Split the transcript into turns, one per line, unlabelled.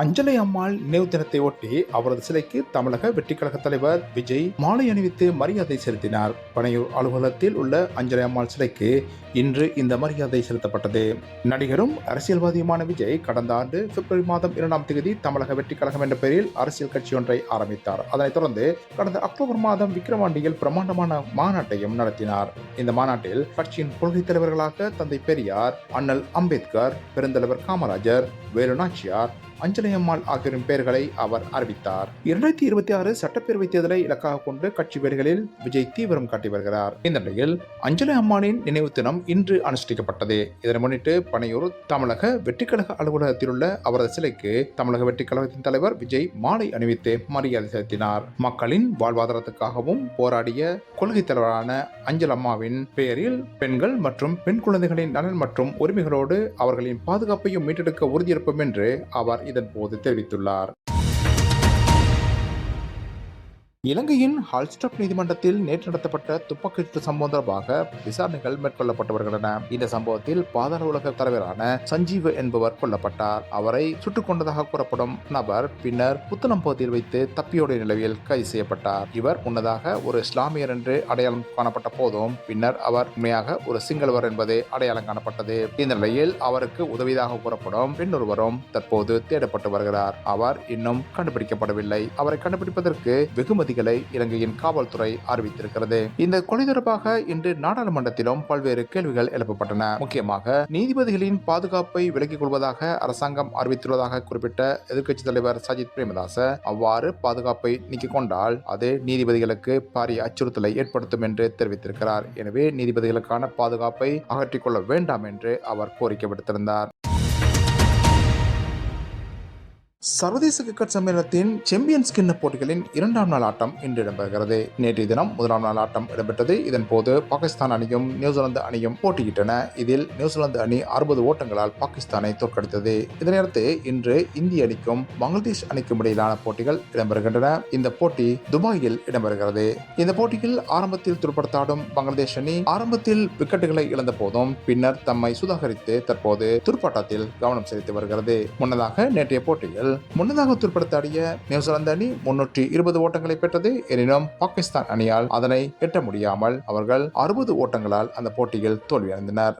அஞ்சலை அம்மாள் நினைவு தினத்தை ஒட்டி அவரது சிலைக்கு தமிழக வெற்றிக்கழக தலைவர் விஜய் மாலை அணிவித்து மரியாதை செலுத்தினார். பனையூர் அலுவலகத்தில் உள்ள அஞ்சலை அம்மாள் சிலைக்கு இன்று இந்த மரியாதை செலுத்தப்பட்டது. நடிகரும் அரசியல்வாதியுமான விஜய் கடந்த ஆண்டு பிப்ரவரி மாதம் இரண்டாம் தேதி தமிழக வெற்றிக்கழகம் என்ற பெயரில் அரசியல் கட்சி ஒன்றை ஆரம்பித்தார். அதனைத் தொடர்ந்து கடந்த அக்டோபர் மாதம் விக்கிரவாண்டியில் பிரம்மாண்டமான மாநாட்டையும் நடத்தினார். இந்த மாநாட்டில் கட்சியின் கொள்கை தலைவர்களாக தந்தை பெரியார் அண்ணல் அம்பேத்கர் பெருந்தலைவர் காமராஜர் வேலு நாச்சியார் அஞ்சலி அம்மாள் ஆகியோரின் பெயர்களை அவர் அறிவித்தார். இரண்டாயிரத்தி இருபத்தி ஆறு சட்டப்பேரவை தேர்தலை இலக்காக கொண்டு கட்சி பெயர்களில் விஜய் தீவிரம் காட்டி வருகிறார். இந்த நிலையில் அஞ்சலி அம்மானின் நினைவு தினம் இன்று அனுஷ்டிக்கப்பட்டது. இதனை முன்னிட்டு பனையூர் தமிழக வெற்றிக்கழக அலுவலகத்தில் உள்ள அவரது சிலைக்கு தமிழக வெற்றிக்கழகத்தின் தலைவர் விஜய் மாலை அணிவித்து மரியாதை செலுத்தினார். மக்களின் வாழ்வாதாரத்துக்காகவும் போராடிய கொள்கை தலைவரான அஞ்சல் அம்மாவின் பெயரில் பெண்கள் மற்றும் பெண் குழந்தைகளின் நலன் மற்றும் உரிமைகளோடு அவர்களின் பாதுகாப்பையும் மீட்டெடுக்க உறுதியேற்போம் என்று அவர் இதன் போது தெரிவித்துள்ளார். இலங்கையின் ஹால்ஸ்டப் நீதிமன்றத்தில் நேற்று நடத்தப்பட்ட துப்பாக்கிச்சூட்டு சம்பவம் தொடர்பாக விசாரணைகள் மேற்கொள்ளப்பட்டு வருகின்றன இந்த சம்பவத்தில் பாதாள உலக தலைவரான சஞ்சீவ் என்பவர் கொல்லப்பட்டார். அவரை சுட்டுக் கொண்டதாக கூறப்படும் நபர் பின்னர் புத்தளம் பகுதியில் வைத்து தப்பியோடைய நிலையில் கைது செய்யப்பட்டார். இவர் முன்னதாக ஒரு இஸ்லாமியர் என்று அடையாளம் காணப்பட்ட போதும் பின்னர் அவர் உண்மையாக ஒரு சிங்களவர் என்பது அடையாளம் காணப்பட்டது. இந்த நிலையில் அவருக்கு உதவியதாக கூறப்படும் பெண்ணொருவரும் தற்போது தேடப்பட்டு வருகிறார். அவர் இன்னும் கண்டுபிடிக்கப்படவில்லை. அவரை கண்டுபிடிப்பதற்கு வெகுமதி வெகுமதிகளை இலங்கையின் காவல்துறை அறிவித்திருக்கிறது. இந்த கொலை தொடர்பாக இன்று நாடாளுமன்றத்திலும் பல்வேறு கேள்விகள் எழுப்பப்பட்டன. முக்கியமாக நீதிபதிகளின் பாதுகாப்பை விலக்கிக் கொள்வதாக அரசாங்கம் அறிவித்துள்ளதாக குறிப்பிட்ட எதிர்க்கட்சித் தலைவர் சஜித் பிரேமதாச அவ்வாறு பாதுகாப்பை நீக்கிக் கொண்டால் அது நீதிபதிகளுக்கு பாரிய அச்சுறுத்தலை ஏற்படுத்தும் என்று தெரிவித்திருக்கிறார். எனவே நீதிபதிகளுக்கான பாதுகாப்பை அகற்றிக்கொள்ள வேண்டாம் என்று அவர் கோரிக்கை விடுத்திருந்தார். சர்வதேச கிரிக்கெட் சம்மேளனத்தின் சாம்பியன்ஸ் கிண்ண போட்டிகளின் இரண்டாம் நாள் ஆட்டம் இன்று இடம்பெறுகிறது. நேற்றைய தினம் முதலாம் நாள் ஆட்டம் இடம்பெற்றது. இதன் போது பாகிஸ்தான் அணியும் நியூசிலாந்து அணியும் போட்டியிட்டன. இதில் நியூசிலாந்து அணி அறுபது ஓட்டங்களால் பாகிஸ்தானை தோற்கடித்தது. இதனையடுத்து இன்று இந்திய அணிக்கும் பங்களாதேஷ் அணிக்கும் இடையிலான போட்டிகள் இடம்பெறுகின்றன. இந்த போட்டி துபாயில் இடம்பெறுகிறது. இந்த போட்டியில் ஆரம்பத்தில் துடுப்படுத்தாடும் பங்களாதேஷ் அணி ஆரம்பத்தில் விக்கெட்டுகளை இழந்த போதும் பின்னர் தம்மை சுதாகரித்து தற்போது துடுப்பாட்டத்தில் கவனம் செலுத்தி வருகிறது. முன்னதாக நேற்றைய போட்டியில் முன்னதாக துடுப்படுத்தாடிய நியூசிலாந்து அணி முன்னூற்றி இருபது ஓட்டங்களை பெற்றது. எனினும் பாகிஸ்தான் அணியால் அதனை எட்ட முடியாமல் அவர்கள் அறுபது ஓட்டங்களால் அந்த போட்டியில் தோல்வியடைந்தனர்.